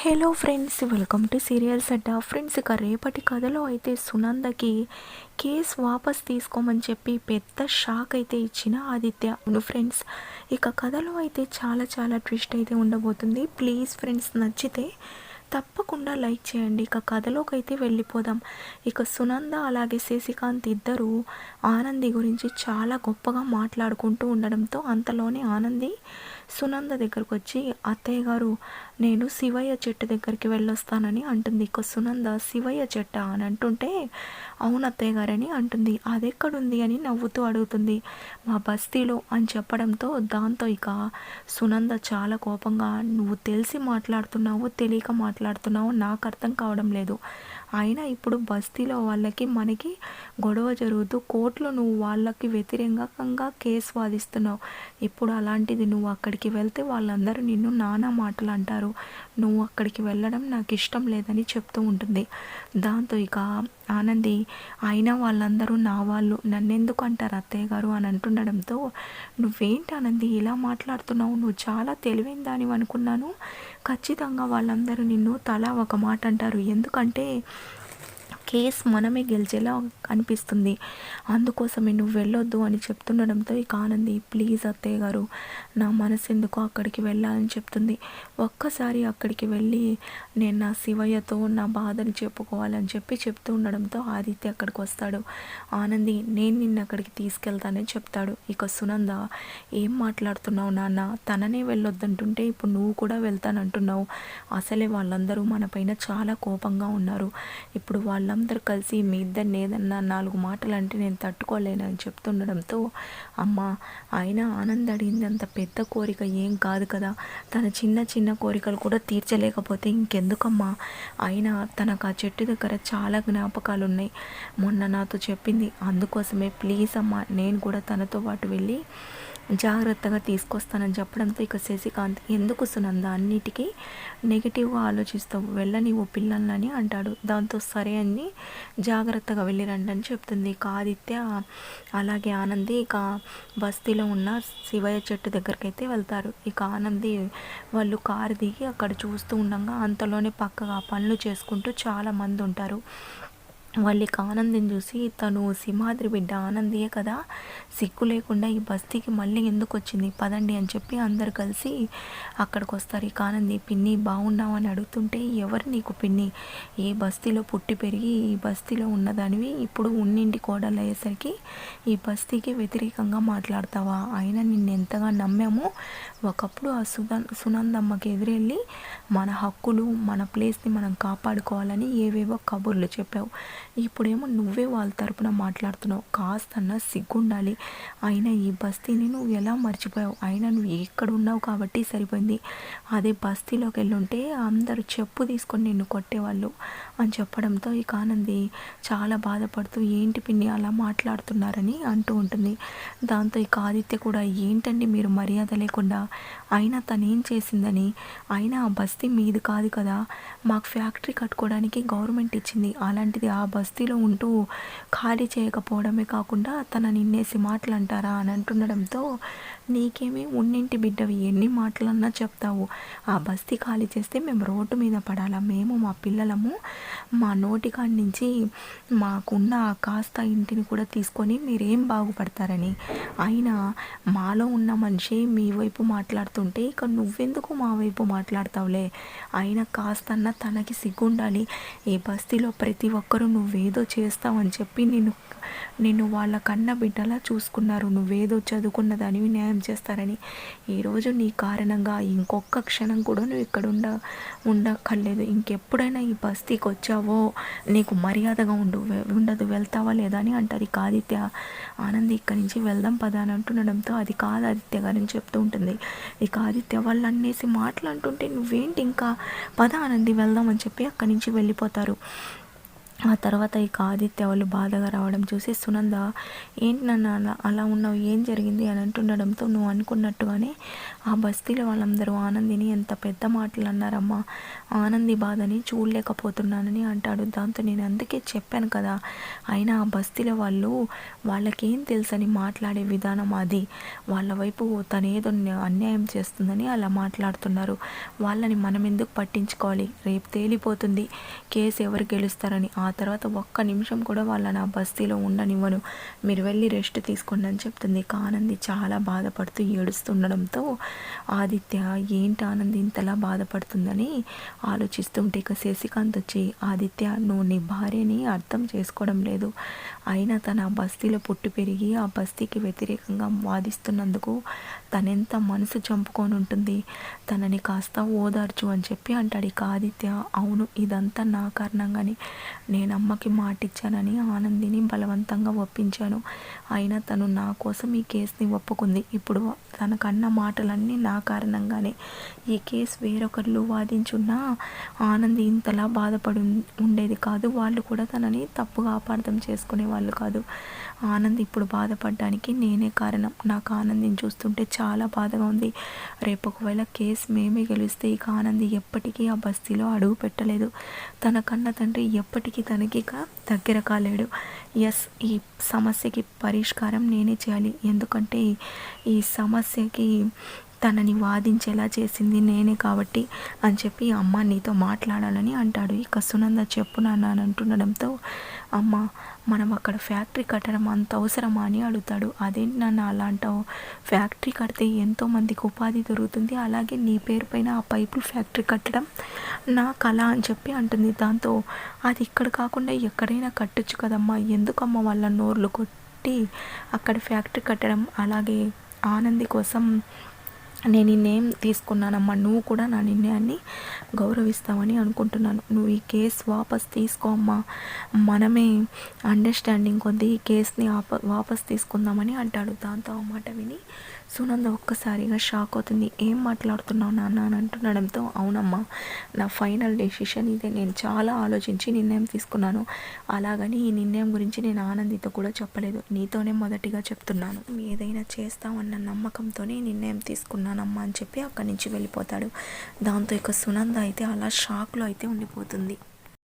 Hello friends welcome to serials Adda friends ఇక రేపటి కథలో అయితే సునందకి కేస్ వాపస్ తీసుకోమని చెప్పి పెద్ద షాక్ అయితే ఇచ్చిన ఆదిత్య. అవును ఫ్రెండ్స్ ఇక కథలో అయితే చాలా చాలా ట్విస్ట్ అయితే ఉండబోతుంది. ప్లీజ్ ఫ్రెండ్స్ నచ్చితే తప్పకుండా లైక్ చేయండి. ఇక కథలోకి అయితే వెళ్ళిపోదాం. ఇక సునంద అలాగే శశికాంత్ ఇద్దరు ఆనంది గురించి చాలా గొప్పగా మాట్లాడుకుంటూ ఉండడంతో అంతలోనే ఆనంది సునంద దగ్గరకు వచ్చి అత్తయ్య గారు నేను శివయ్య చెట్టు దగ్గరికి వెళ్ళొస్తానని అంటుంది. ఇక సునంద శివయ్య చెట్ట? అని అంటుంటే అవును అత్తయ్య గారని అంటుంది. అదెక్కడుంది? అని నవ్వుతూ అడుగుతుంది. మా బస్తీలో అని చెప్పడంతో దాంతో ఇక సునంద చాలా కోపంగా నువ్వు తెలిసి మాట్లాడుతున్నావు తెలియక మాట్లాడుతున్నావు నాకు అర్థం కావడం లేదు. అయినా ఇప్పుడు బస్తీలో వాళ్ళకి మనకి గొడవ జరుగుతూ కోర్టులో నువ్వు వాళ్ళకి వ్యతిరేకంగా కేసు వాదిస్తున్నావు. ఇప్పుడు అలాంటిది నువ్వు అక్కడికి వెళ్తే వాళ్ళందరూ నిన్ను నానా మాటలు అంటారు. నువ్వు అక్కడికి వెళ్ళడం నాకు ఇష్టం లేదని చెప్తూ ఉంటుంది. దాంతో ఇక ఆనంది అయినా వాళ్ళందరూ నా వాళ్ళు. నన్నెందుకు అంటారు అత్తయ్య గారు? అని అంటుండడంతో నువ్వేంటి ఆనంది ఇలా మాట్లాడుతున్నావు? నువ్వు చాలా తెలివైన దానివి అనుకున్నాను. ఖచ్చితంగా వాళ్ళందరూ నిన్ను తలా ఒక మాట అంటారు. ఎందుకంటే కేస్ మనమే గెలిచేలా అనిపిస్తుంది అందుకోసమే నువ్వు వెళ్ళొద్దు అని చెప్తుండడంతో ఇక ఆనంది ప్లీజ్ అత్తయ్య గారు నా మనసు ఎందుకో అక్కడికి వెళ్ళాలని చెప్తుంది. ఒక్కసారి అక్కడికి వెళ్ళి నేను నా శివయ్యతో నా బాధను చెప్పుకోవాలని చెప్పి చెప్తూ ఉండడంతో ఆదిత్య అక్కడికి వస్తాడు. ఆనంది నేను నిన్ను అక్కడికి తీసుకెళ్తానని చెప్తాడు. ఇక సునంద ఏం మాట్లాడుతున్నావు నాన్న? తననే వెళ్ళొద్దంటుంటే ఇప్పుడు నువ్వు కూడా వెళ్తానంటున్నావు. అసలే వాళ్ళందరూ మన పైన చాలా కోపంగా ఉన్నారు. ఇప్పుడు వాళ్ళ వాళ్ళందరూ కలిసి మీ ఇద్దరిని ఏదన్నా నాలుగు మాటలు అంటే నేను తట్టుకోలేనని చెప్తుండడంతో అమ్మ ఆయన ఆనంద్ అడిగింది అంత పెద్ద కోరిక ఏం కాదు కదా. తన చిన్న చిన్న కోరికలు కూడా తీర్చలేకపోతే ఇంకెందుకమ్మా? అయినా తనకు ఆ చెట్టు దగ్గర చాలా జ్ఞాపకాలు ఉన్నాయి మొన్న నాతో చెప్పింది. అందుకోసమే ప్లీజ్ అమ్మ నేను కూడా తనతో పాటు వెళ్ళి జాగ్రత్తగా తీసుకొస్తానని చెప్పడంతో ఇక శశికాంత్ ఎందుకు సునంద అన్నిటికీ నెగిటివ్గా ఆలోచిస్తావు వెళ్ళని ఓ పిల్లలని అంటాడు. దాంతో సరే అని జాగ్రత్తగా వెళ్ళిరండి అని చెప్తుంది. ఇక ఆదిత్య అలాగే ఆనంది ఇక బస్తీలో ఉన్న శివయ్య చెట్టు దగ్గరికి అయితే వెళ్తారు. ఇక ఆనంది వాళ్ళు కారు దిగి అక్కడ చూస్తూ ఉండగా అంతలోనే పక్కగా పనులు చేసుకుంటూ చాలా మంది ఉంటారు. వాళ్ళకి ఆనందం చూసి తను సింహాద్రి బిడ్డ ఆనందియే కదా. సిగ్గు లేకుండా ఈ బస్తీకి మళ్ళీ ఎందుకు వచ్చింది? పదండి అని చెప్పి అందరు కలిసి అక్కడికి వస్తారు. ఇక ఆనంది పిన్ని బాగున్నావు? అని అడుగుతుంటే ఎవరు నీకు పిన్ని? ఏ బస్తీలో పుట్టి పెరిగి ఈ బస్తీలో ఉన్నదానివి ఇప్పుడు ఉన్నింటి కోడలు అయ్యేసరికి ఈ బస్తీకి వ్యతిరేకంగా మాట్లాడతావా? అయినా నిన్ను ఎంతగా నమ్మామో ఒకప్పుడు ఆ సుధ సునందమ్మకి ఎదురెళ్ళి మన హక్కులు మన ప్లేస్ని మనం కాపాడుకోవాలని ఏవేవో కబుర్లు చెప్పావు. ఇప్పుడేమో నువ్వే వాళ్ళ తరపున మాట్లాడుతున్నావు. కాస్తన్నా సిగ్గుండాలి. అయినా ఈ బస్తీని నువ్వు ఎలా మర్చిపోయావు? అయినా నువ్వు ఎక్కడ ఉన్నావు కాబట్టి సరిపోయింది. అదే బస్తీలోకి వెళ్ళుంటే అందరూ చెప్పు తీసుకొని నిన్ను కొట్టేవాళ్ళు అని చెప్పడంతో ఇక ఆనంది చాలా బాధపడుతూ ఏంటి పిన్ని అలా మాట్లాడుతున్నారని? అంటూ ఉంటుంది. దాంతో ఇక ఆదిత్య కూడా ఏంటండి మీరు మర్యాద లేకుండా? అయినా తనేం చేసిందని? అయినా ఆ బస్తీ మీది కాదు కదా. మాకు ఫ్యాక్టరీ కట్టుకోవడానికి గవర్నమెంట్ ఇచ్చింది. అలాంటిది ఆ బస్తీలో ఉంటూ ఖాళీ చేయకపోవడమే కాకుండా తన నిన్నేసి మాటలు అంటారా అని అంటుండడంతో నీకేమి ఉన్నింటి బిడ్డవి ఎన్ని మాటలన్నా చెప్తావు. ఆ బస్తీ ఖాళీ చేస్తే మేము రోడ్డు మీద పడాలా? మేము మా పిల్లలము మా నోటికాడి నుంచి మాకున్న కాస్త ఇంటిని కూడా తీసుకొని మీరేం బాగుపడతారని. అయినా మాలో ఉన్న మనిషి మీ వైపు మాట్లాడుతుంటే ఇక నువ్వెందుకు మా వైపు మాట్లాడతావులే? అయినా కాస్తన్నా తనకి సిగ్గుండాలి. ఈ బస్తీలో ప్రతి ఒక్కరూ నువ్వేదో చేస్తావని చెప్పి నేను నిన్ను వాళ్ళ కన్న బిడ్డలా చూసుకున్నారు. నువ్వేదో చదువుకున్న దానివి న్యాయం చేస్తారని. ఈరోజు నీ కారణంగా ఇంకొక క్షణం కూడా నువ్వు ఇక్కడ ఉండ ఉండక్కర్లేదు. ఇంకెప్పుడైనా ఈ బస్తీకి వచ్చావో నీకు మర్యాదగా ఉండు ఉండదు వెళ్తావా లేదా అని అంటారు ఇక ఆదిత్య. ఆనంది ఇక్కడి నుంచి వెళ్దాం పదా అని అంటుండడంతో అది కాదు ఆదిత్య గారిని చెప్తూ ఉంటుంది. ఇక ఆదిత్య వాళ్ళు అనేసి మాట్లాడుతుంటే నువ్వేంటి ఇంకా పద ఆనంది వెళ్దాం అని చెప్పి అక్కడి నుంచి వెళ్ళిపోతారు. ఆ తర్వాత ఇక ఆదిత్య వాళ్ళు బాధగా రావడం చూసి సునంద ఏంటి నన్ను అలా అలా ఉన్నావు? ఏం జరిగింది? అని అంటుండడంతో నువ్వు అనుకున్నట్టుగానే ఆ బస్తీలో వాళ్ళందరూ ఆనందిని ఎంత పెద్ద మాటలు అన్నారమ్మా ఆనంది బాధని చూడలేకపోతున్నానని అంటాడు. దాంతో నేను అందుకే చెప్పాను కదా అయినా ఆ బస్తీలో వాళ్ళు వాళ్ళకేం తెలుసని మాట్లాడే విధానం అది. వాళ్ళ వైపు తనేదో అన్యాయం చేస్తుందని అలా మాట్లాడుతున్నారు. వాళ్ళని మనం ఎందుకు పట్టించుకోవాలి? రేపు తేలిపోతుంది. కేసు ఎవరు గెలుస్తారని ఆ తర్వాత ఒక్క నిమిషం కూడా వాళ్ళని ఆ బస్తీలో ఉండనివ్వను. మీరు వెళ్ళి రెస్ట్ తీసుకోండి అని చెప్తుంది. ఇక ఆనంది చాలా బాధపడుతూ ఏడుస్తుండడంతో ఆదిత్య ఏంటి ఆనంది ఇంతలా బాధపడుతుందని ఆలోచిస్తుంటే ఇక శశికాంత్ వచ్చి ఆదిత్య నువ్వు నీ భార్యని అర్థం చేసుకోవడం లేదు. అయినా తన ఆ బస్తీలో పుట్టి పెరిగి ఆ బస్తీకి వ్యతిరేకంగా వాదిస్తున్నందుకు తనెంత మనసు చంపుకొని ఉంటుంది. తనని కాస్త ఓదార్చు అని చెప్పి అంటాడు. ఇక ఆదిత్య అవును ఇదంతా నా కారణంగానే. నేను అమ్మకి మాటిచ్చానని ఆనందిని బలవంతంగా ఒప్పించాను. అయినా తను నా కోసం ఈ కేసుని ఒప్పుకుంది. ఇప్పుడు తనకన్న మాటలన్నీ నా కారణంగానే. ఈ కేసు వేరొకరు వాదించున్నా ఆనంది ఇంతలా బాధపడి ఉండేది కాదు. వాళ్ళు కూడా తనని తప్పుగా అపార్థం చేసుకునే వాళ్ళు కాదు. ఆనంద్ ఇప్పుడు బాధపడడానికి నేనే కారణం. నాకు ఆనందిని చూస్తుంటే చాలా బాధగా ఉంది. రేపు ఒకవేళ కేసు మేమే గెలిస్తే ఇక ఆనంది ఎప్పటికీ ఆ బస్తీలో అడుగు పెట్టలేదు. తన కన్న తండ్రి ఎప్పటికీ తనకి దగ్గర కాలేడు. ఎస్ ఈ సమస్యకి పరిష్కారం నేనే చేయాలి. ఎందుకంటే ఈ సమస్యకి తనని వాదించేలా చేసింది నేనే కాబట్టి అని చెప్పి అమ్మ నీతో మాట్లాడాలని అంటాడు. ఇక సునంద చెప్పు నాన్న అని అంటుండడంతో అమ్మ మనం అక్కడ ఫ్యాక్టరీ కట్టడం అంత అవసరమా అని అడుగుతాడు. అదేంటి నన్ను అలా అంటావు? ఫ్యాక్టరీ కడితే ఎంతోమందికి ఉపాధి దొరుకుతుంది. అలాగే నీ పేరు పైన ఆ పైపులు ఫ్యాక్టరీ కట్టడం నా కళ అని చెప్పి అంటుంది. దాంతో అది ఇక్కడ కాకుండా ఎక్కడైనా కట్టొచ్చు కదమ్మా. ఎందుకమ్మా వాళ్ళ నోర్లు కొట్టి అక్కడ ఫ్యాక్టరీ కట్టడం? అలాగే ఆనంది కోసం నేను ఈ నేమ్ తీసుకున్నానమ్మా. నువ్వు కూడా నా నిర్ణయాన్ని గౌరవిస్తామని అనుకుంటున్నాను. నువ్వు ఈ కేసు వాపస్ తీసుకో అమ్మా. మనమే అండర్స్టాండింగ్ కొద్దీ ఈ కేసుని ఆప వాపస్ తీసుకుందామని అంటాడు. దాంతో ఆ మాట విని సునంద ఒక్కసారిగా షాక్ అవుతుంది. ఏం మాట్లాడుతున్నావు నాన్న? అని అంటుండడంతో అవునమ్మా నా ఫైనల్ డెసిషన్ ఇదే. నేను చాలా ఆలోచించి నిర్ణయం తీసుకున్నాను. అలాగని ఈ నిర్ణయం గురించి నేను ఆనందితో కూడా చెప్పలేదు. నీతోనే మొదటిగా చెప్తున్నాను. ఏదైనా చేస్తామన్న నమ్మకంతోనే నిర్ణయం తీసుకున్నాను. తీసుకున్నానమ్మా అని చెప్పి అక్కడి నుంచి వెళ్ళిపోతాడు. దాంతో ఇక సునంద అయితే అలా షాక్లో అయితే ఉండిపోతుంది.